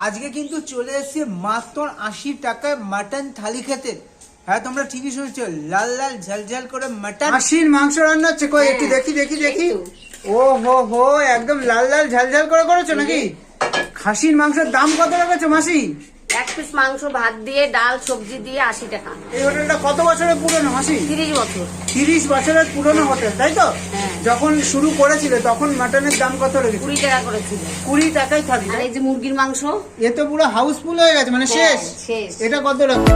আজকে কিন্তু চলে এসেছে মাত্র আশি টাকায় মাটন থালি খেতে। হ্যাঁ তোমরা ঠিকই শুনছো লাল লাল ঝালঝাল করে মাটন। আশির মাংস রান্না হচ্ছে কই একটু দেখি দেখি দেখি। ও হো হো একদম লাল লাল ঝালঝাল করে করেছ নাকি? খাসির মাংসের দাম কত রেখেছো মাসি? এক পিস মাংস ভাত দিয়ে ডাল সবজি দিয়ে আশি টাকা। এই হোটেলটা কত বছরের পুরনো মাসি? তিরিশ বছর। তিরিশ বছরের পুরনো হোটেল তাই তো? হ্যাঁ। যখন শুরু করেছিলে তখন মাটনের দাম কত রেখেছো কুড়ি টাকা করেছিল। কুড়ি টাকাই থাকি আর এই যে মুরগির মাংস? এ তো পুরো হাউসফুল হয়ে গেছে মানে হ্যাঁ, শেষ। শেষ। এটা কত রাখো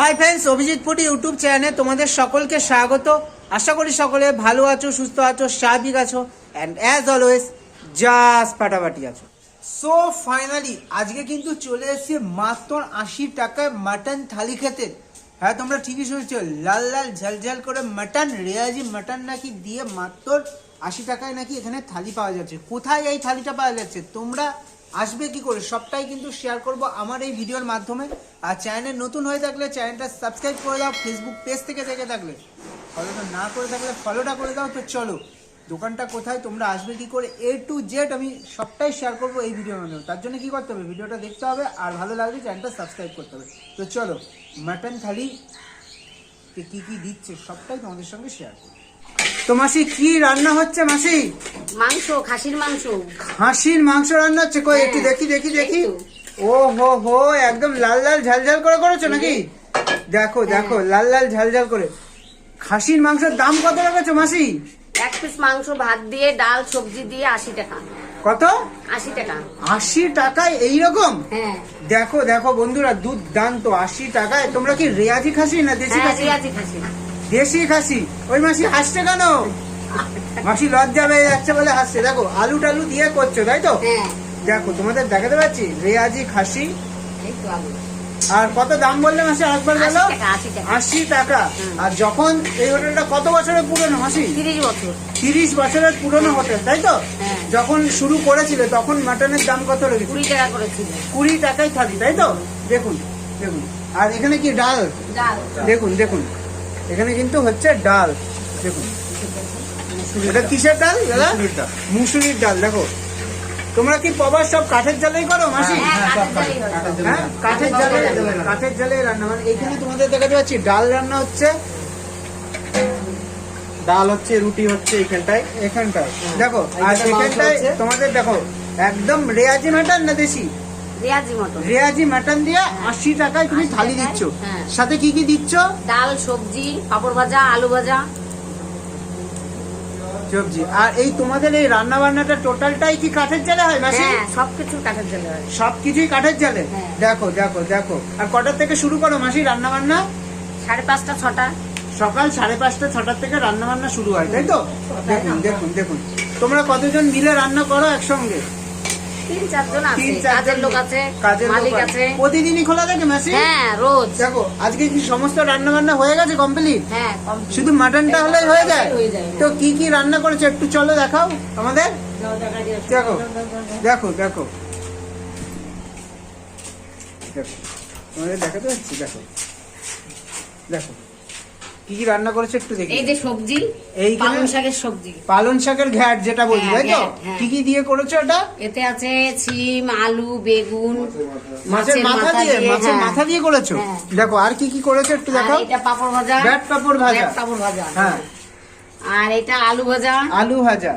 হাই ফ্রেন্ডস অভিজিৎ ফুটি ইউটিউব চ্যানেলে তোমাদের সকলকে স্বাগত। আশা করি সকলে ভালো আছো সুস্থ আছো স্বাভাবিক আছো অ্যান্ড অ্যাজ অলওয়েজ জাস্ট পাটাপাটি আছো। সো ফাইনালি আজকে কিন্তু চলে এসেছে মাত্র আশি টাকায় মাটন থালি খেতে। হ্যাঁ তোমরা ঠিকই শুনছো। লাল লাল ঝালঝাল করে মাটন রেয়াজি মাটন নাকি দিয়ে মাত্র আশি টাকায় নাকি এখানে থালি পাওয়া যাচ্ছে। কোথায় এই থালিটা পাওয়া যাচ্ছে? তোমরা আসবে কি করে? সবটাই কিন্তু শেয়ার করব আমার এই ভিডিওর মাধ্যমে। আর চ্যানেল নতুন হয়ে থাকলে চ্যানেলটা সাবস্ক্রাইব করে দাও ফেসবুক পেজ থেকে দেখে থাকলে। ফলোটা না করে থাকলে ফলোটা করে দাও। তো চলো, দোকানটা কোথায়? তোমরা আসবে কি করে? এ টু জেড আমি সবটাই শেয়ার করব এই ভিডিওর মাধ্যমে। তার জন্য কি করতে হবে? ভিডিওটা দেখতে হবে। আর ভালো লাগলে চ্যানেলটা সাবস্ক্রাইব করতে হবে। তো চলো মাটন থালি কে কি দিচ্ছে সবটাই তোমাদের সঙ্গে শেয়ার করব। তো মাসি কি রান্না হচ্ছে মাসি? মাংস খাসির মাংস। খাসির মাংস রান্না হচ্ছে? কই একটু হ্যাঁ, দেখি দেখি দেখি। ও হো হো একদম লাল লাল ঝালঝাল করে করেছ নাকি? দেখো দেখো লাল লাল ঝালঝাল করে। খাসির মাংসের দাম কত রেখেছো মাসি? এক পিস মাংস ভাত দিয়ে ডাল সবজি দিয়ে আশি টাকা। কত? আশি টাকা। আশি টাকায় এইরকম? হ্যাঁ। দেখো দেখো বন্ধুরা দুধ দান তো আশি টাকায়। তোমরা কি রেয়াজি খাসি না দেশি হ্যাঁ খাসি? দেশি খাসি? ওই মাসি হাসছে কেন? মাসি লজ্জা পেয়ে যাচ্ছে বলে হাসছে। দেখো আলু টালু দিয়ে করছ তাই তো? হ্যাঁ। দেখো তোমাদের দেখাতে পাচ্ছি রেয়াজি খাসি। এই তো আলু। আর কত দাম বললে মাসি একবার গেল আশি টাকা। আর যখন এই হোটেলটা কত বছরের পুরনো মাসি? তিরিশ বছর। তিরিশ বছরের পুরনো হোটেল তাই তো? হ্যাঁ। যখন শুরু করেছিল তখন মাটনের দাম কত লেগেছে কুড়ি টাকা করেছিল। কুড়ি টাকাই থাকি তাই তো? দেখুন দেখুন। আর এখানে কি ডাল? ডাল। দেখুন দেখুন। এখানে কিন্তু হচ্ছে ডাল। দেখুন। এটা কিসের ডাল দাদা? মুসুরির ডাল দেখো। তোমরা কি পবার সব কাঠের জালেই করো মাসি? হ্যাঁ কাঠের জালি হয়। হ্যাঁ কাঠের জালে কাঠের জালে রান্না মানে এখানে তোমাদের দেখাতে পাচ্ছি ডাল রান্না হচ্ছে ডাল হচ্ছে রুটি হচ্ছে এখানটায় এখানটায়। দেখো আর এখানটায় তোমাদের দেখো একদম রেয়াজি মাটন না দেশি? রিয়াজি মটন। রেয়াজি মাটন দিয়ে আশি টাকায় তুমি থালি দিচ্ছ। হ্যাঁ। সাথে কি কি দিচ্ছ? ডাল সবজি পাপড় ভাজা আলু ভাজা। সবজি। আর এই তোমাদের এই রান্না বান্নাটা টোটালটাই কি কাঠের জালে হয় মাসি? হ্যাঁ সবকিছু কাঠের জালে হয়। সবকিছুই কাঠের জালে? হ্যাঁ। দেখো দেখো দেখো। আর কটার থেকে শুরু করো মাসি রান্না বান্না সাড়ে পাঁচটা ছটা। সকাল সাড়ে পাঁচটা ছটার থেকে রান্না বান্না শুরু হয় তাই তো? দেখুন দেখুন দেখুন। তোমরা কতজন মিলে রান্না করো একসঙ্গে? তিন চারজন আছে কাজের লোক আছে মালিক আছে। প্রতিদিনই খোলা থাকে হ্যাঁ রোজ। দেখো আজকে কি সমস্ত রান্না বান্না হয়ে গেছে কমপ্লিট হ্যাঁ শুধু মাটনটা হলেই হয়ে যায়? তো কি কি রান্না করেছ একটু চলো দেখাও আমাদের দেখো দেখো দেখো দেখো। দেখাতে পাচ্ছি দেখো। দেখো। কি কি রান্না করেছে একটু দেখি। এই যে সবজি এই পালং শাকের সবজি। পালং শাকের ঘ্যাট যেটা বলি হ্যাঁ, তাই তো? হ্যাঁ। কি কি দিয়ে করেছ এটা এতে আছে সিম আলু বেগুন মাছের মাথা। দিয়ে মাছের হ্যাঁ। মাথা দিয়ে করেছ। দেখো আর কি কি করেছ একটু দেখো এটা পাপড় ভাজা ব্যাট পাপড় ভাজা। ব্যাট পাপড় ভাজা। হ্যাঁ। আর এটা আলু ভাজা। আলু ভাজা।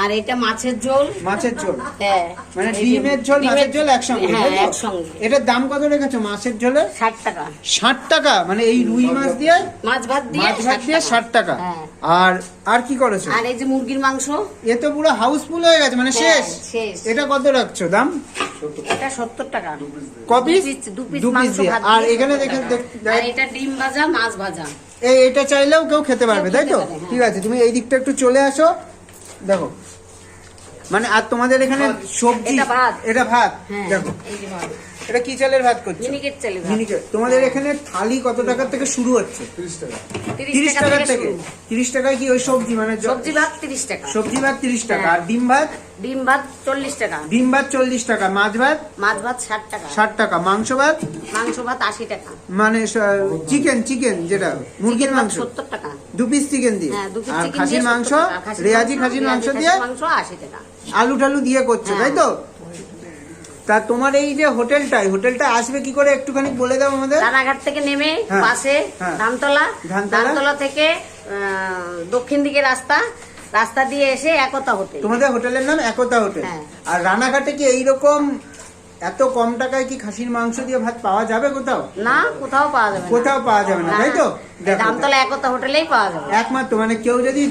আর এটা মাছের ঝোল। মাছের ঝোল। হ্যাঁ। মানে ডিমের ঝোল মাছের ঝোল একসঙ্গে হ্যাঁ একসঙ্গে। এটার দাম কত রেখেছো মাছের ঝোলে? ষাট টাকা। ষাট টাকা? মানে এই রুই মাছ দিয়ে? মাছ ভাত দিয়ে মাছ ভাত দিয়ে ষাট টাকা। হ্যাঁ। আর আর কি করেছ? আর এই যে মুরগির মাংস। এ তো পুরো হাউসফুল হয়ে গেছে মানে হ্যাঁ, শেষ? শেষ। এটা কত রাখছো দাম? এটা সত্তর টাকা। কপিস দু পিস মাংস ভাত আর এখানে 70 দেখে আর এটা ডিম ভাজা মাছ ভাজা। এই এটা চাইলেও কেউ খেতে পারবে তাই তো? হ্যাঁ। ঠিক আছে তুমি এই দিকটা একটু চলে আসো। দেখো। মানে আর তোমাদের এখানে সবজি এটা ভাত। এটা ভাত। হ্যাঁ। দেখো। এই যে ভাত। এটা কি চালের ভাত করছ? মিনিকেট চালে মিনিকেট তোমাদের এখানে থালি কত টাকার থেকে শুরু হচ্ছে? তিরিশ তিরিশ টাকা টাকার থেকে থেকে। শুরু। তিরিশ টাকায় কি ওই সবজি মানে সবজি ভাত তিরিশ টাকা। সবজি ভাত তিরিশ টাকা। হ্যাঁ। আর ডিম ভাত? ডিম ভাত চল্লিশ টাকা। ডিম ভাত চল্লিশ টাকা। মাছ ভাত? মাছ ভাত ষাট টাকা। ষাট টাকা। মাংস ভাত? মাংস ভাত আশি টাকা। মানে চিকেন চিকেন যেটা মুরগির মাংস। সত্তর টাকা। দু পিস চিকেন দিয়ে হ্যাঁ আর খাসির মাংস 70 খাসির রেয়াজি মাংস- খাসির মাংস দিয়ে আলু টালু দিয়ে করছ হ্যাঁ। তাই তো তা তোমার এই যে হোটেলটা হোটেলটা আসবে কি করে একটুখানি বলে দাও আমাদের রানাঘাট থেকে নেমে হ্যাঁ, পাশে। ধানতলা ধানতলা। থেকে দক্ষিণ দিকে রাস্তা রাস্তা দিয়ে এসে একতা হোটেল তোমাদের হোটেলের নাম একতা হোটেল। আর রানাঘাটে কি এইরকম এত কম টাকায় কি খাসির মাংস দিয়ে ভাত পাওয়া যাবে কোথাও? না কোথাও পাওয়া যাবে কোথাও পাওয়া যাবে না তাই তো? ধানতলা একতা হোটেলেই পাওয়া যাবে। একমাত্র মানে কেউ যদি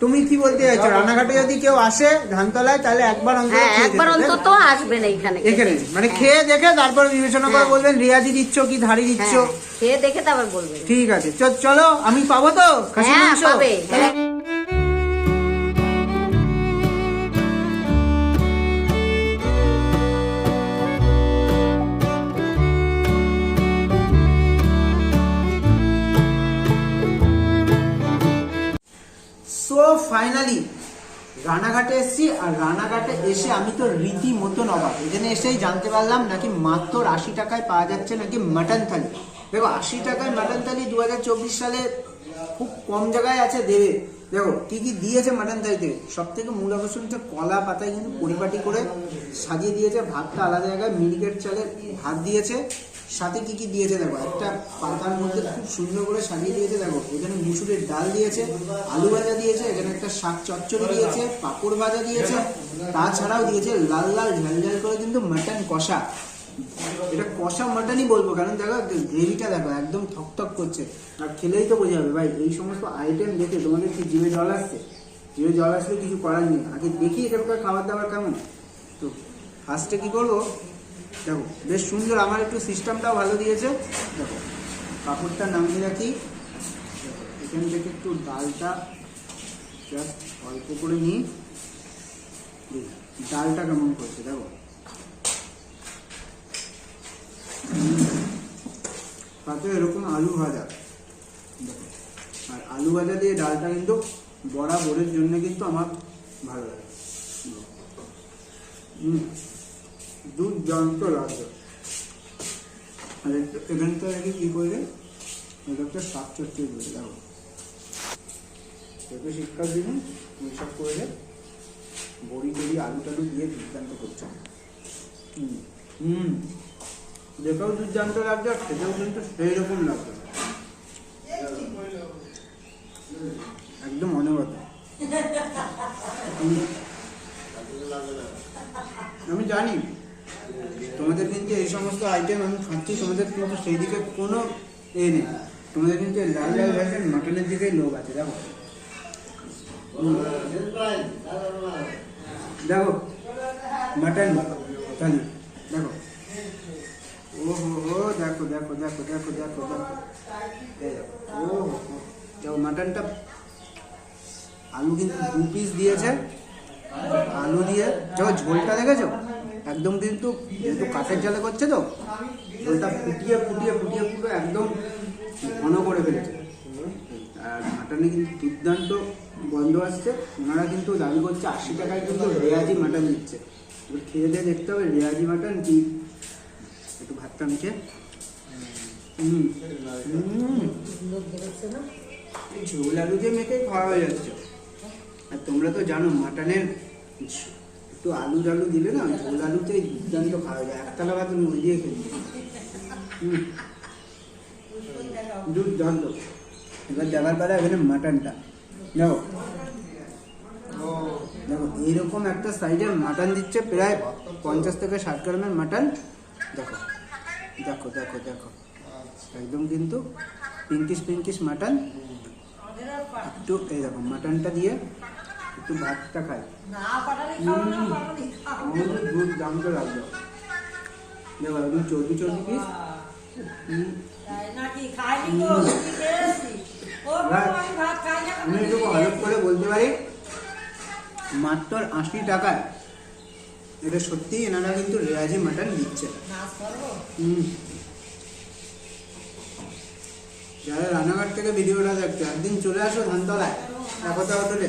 তুমি কি বলতে চাইছো? রানাঘাটে যদি কেউ আসে ধানতলায় তাহলে একবার অন্তত হ্যাঁ একবার? অন্তত আসবেন এইখানে। এখানে। মানে খেয়ে দেখে তারপর বিবেচনা করে হ্যাঁ। বলবেন রিয়াজি দিচ্ছ কি ধারি দিচ্ছ? হ্যাঁ, খেয়ে দেখে তারপর বলবেন। ঠিক আছে চলো আমি পাবো তো? খাসির হ্যাঁ মাংস? ফাইনালি রানাঘাটে এসেছি, আর রানাঘাটে এসে আমি তো রীতি মতন অবাক এখানে এসেই জানতে পারলাম নাকি মাত্র আশি টাকায় পাওয়া যাচ্ছে নাকি মাটন থালি দেখো, আশি টাকায় মাটন থালি দু হাজার চব্বিশ সালে খুব কম জায়গায় আছে দেবে। দেখো, কি কি দিয়েছে মাটন থালিতে সব থেকে মূল আকর্ষণ হচ্ছে কলা পাতায় কিন্তু পরিপাটি করে সাজিয়ে দিয়েছে, ভাতটা আলাদা জায়গায় মিনিকেট চালের ভাত দিয়েছে। সাথে কি কি দিয়েছে দেখো? একটা পাতার মধ্যে খুব সুন্দর করে সাজিয়ে দিয়েছে দেখো। এখানে মুসুরের ডাল দিয়েছে, আলু ভাজা দিয়েছে, এখানে একটা শাক চচ্চড়ি দিয়েছে, পাঁপড় ভাজা দিয়েছে, তাছাড়াও দিয়েছে লাল লাল ঝাল ঝাল করে কিন্তু মাটন কষা। এটা কষা মাটনই বলব, কারণ দেখো গ্রেভিটা দেখো, একদম থকথক করছে। আর খেলেই তো বোঝা যাবে ভাই, এই সমস্ত আইটেম দেখে তোমাদের কি জিভে জল আসছে? জিভে জল আসলে কিছু করার নেই। আগে দেখি এখানকার খাবার দাবার কেমন? তো ফার্স্টে কি করব? দেখো, বেশ সুন্দর আমার একটু সিস্টেমটাও ভালো দিয়েছে। দেখো কাপড়টা নামিয়ে রাখি। এখান থেকে একটু ডালটা অল্প করে নিই। ডালটা কেমন করছে, দেখো। তাতে এরকম আলু ভাজা। দেখো, আর আলু ভাজা দিয়ে ডালটা কিন্তু বড়া বরাবরের জন্য কিন্তু আমার ভালো লাগে। হুম। দুর্দান্ত লাগবে আর একটু- এখানটা রেখে কি করলে এটা একটা শাক চচ্চড়ি করে দেখো। তোকে শিক্ষা দিন এইসব করলে বড়ি টড়ি, আলু টালু দিয়ে দুর্দান্ত করছে। হুম হুম। দেখেও দুর্দান্ত লাগছে আর খেতেও কিন্তু সেই রকম লাগবে একদম অনবত হুম। আমি জানি। তোমাদের কিন্তু এই সমস্ত আইটেম আমি খাচ্ছি, তোমাদের কিন্তু সেই দিকে কোনো এ নেই। তোমাদের কিন্তু লাল লাল ভ্যাসেন মাটনের দিকেই লোভ আছে, দেখো। দেখো মাটন থালি দেখো। ও হো হো দেখো দেখো দেখো দেখো। দেখো দেখো ও। হো। দেখো মাটনটা আলু কিন্তু দু পিস দিয়েছে। আলু দিয়ে যখন ঝোলটা দেখেছ? একদম কিন্তু যেহেতু কাঠের জালে করছে তো ঝোলটা ফুটিয়ে ফুটিয়ে ফুটিয়ে পুরো একদম ঘন করে ফেলেছে। আর মাটনে কিন্তু দুর্দান্ত গন্ধ আসছে, ওনারা কিন্তু দাবি করছে আশি টাকায় কিন্তু রেয়াজি মাটন দিচ্ছে। এবার খেয়ে দিয়ে দেখতে হবে রেয়াজি মাটন কি? একটু ভাতটা হুম ঝোল আলু দিয়ে মেখে খাওয়া হয়ে যাচ্ছে। আর তোমরা তো জানো মাটনের একটু আলু টালু দিলে না, ঝোল আলুতে দুর্দান্ত খাওয়া যায়। একতলা ভাত মুড়ি দিয়ে খেয়ে নিই। হুম। দুর্দান্ত। এবার দেওয়ার পরে এখানে মাটনটা। দেখো দেখো, এইরকম একটা সাইজের মাটন দিচ্ছে প্রায় পঞ্চাশ থেকে ষাট গ্রামের মাটন। দেখো দেখো দেখো দেখো। একদম কিন্তু পিঙ্কিশ পিঙ্কিশ মাটন। একটু এই দেখো, মাটনটা দিয়ে একটু ভাতটা খাই। আমাদের দুধ দাম তো লাগবে দেখো একদম চর্বি চর্বি পিস নাকি? খাইনি তো কি খেয়েছি? ও আমি করে বলতে পারি? মাত্র আশি টাকায়। এটা সত্যি এনারা কিন্তু রেয়াজি মাটন দিচ্ছে। যারা রানাঘাট থেকে ভিডিওটা দেখছ একদিন চলে আসো ধানতলায় একতা হোটেলে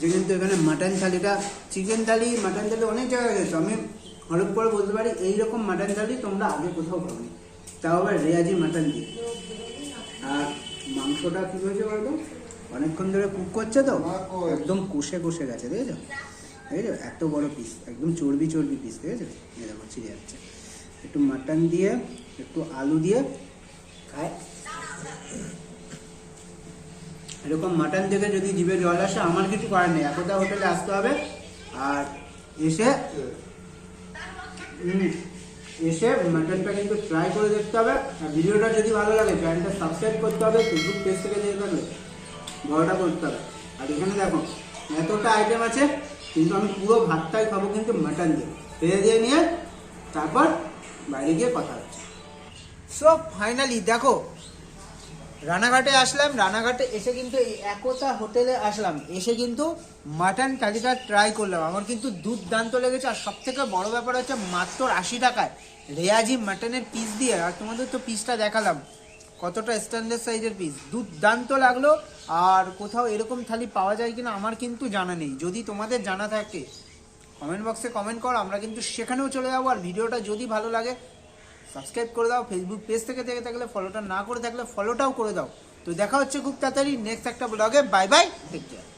যে কিন্তু এখানে মাটন থালিটা চিকেন থালি মাটন থালি অনেক জায়গায় গেছে আমি হলপ করে বলতে পারি, এইরকম মাটন থালি তোমরা আগে কোথাও খাওনি তাও আবার রেয়াজি মাটন দিয়ে। আর মাংসটা কী হয়েছে বলতো? অনেকক্ষণ ধরে কুক করছে তো, একদম কষে কষে গেছে, দেখেছ? আছে এত বড় পিস একদম চর্বি চর্বি পিস ঠিক আছে এই দেখো, ছিঁড়ে যাচ্ছে। একটু মাটন দিয়ে, একটু আলু দিয়ে, খায়। এরকম মাটন দেখে যদি জিভে জল আসে, আমার কিছু করার নেই। একদা হোটেলে আসতে হবে। আর এসে এসে মাটনটা কিন্তু ট্রাই করে দেখতে হবে। আর ভিডিওটা যদি ভালো লাগে চ্যানেলটা সাবস্ক্রাইব করতে হবে ফেসবুক পেজ থেকে দেখে থাকলে বড়টা করতে হবে। আর এখানে দেখো, এতটা আইটেম আছে, কিন্তু আমি পুরো ভাতটাই খাব কিন্তু মাটন দিয়ে। ফেলে দিয়ে নিয়ে তারপর বাইরে গিয়ে কথা হচ্ছে। সো ফাইনালি দেখো রানাঘাটে আসলাম, রানাঘাটে এসে কিন্তু এই একতা হোটেলে আসলাম। এসে কিন্তু মাটন কালিকা ট্রাই করলাম। আমার কিন্তু দুর্দান্ত লেগেছে, আর সব থেকে বড় ব্যাপার হচ্ছে মাত্র আশি টাকায় রেয়াজি মাটনের পিস দিয়ে, আর তোমাদের তো পিসটা দেখালাম, কতটা স্ট্যান্ডার্ড সাইজের পিস দুর্দান্ত লাগল, আর কোথাও এরকম থালি পাওয়া যায় কিনা আমার কিন্তু জানা নেই। যদি তোমাদের জানা থাকে কমেন্ট বক্সে কমেন্ট করো, আমরা কিন্তু সেখানেও চলে যাব। আর ভিডিওটা যদি ভালো লাগে সাবস্ক্রাইব করে দাও ফেসবুক পেজ থেকে দেখে থাকলে ফলোটা না করে থাকলে ফলোটাও করে দাও। তো দেখা হচ্ছে খুব তাড়াতাড়ি। নেক্সট একটা ব্লগে বাই বাই টেক কেয়ার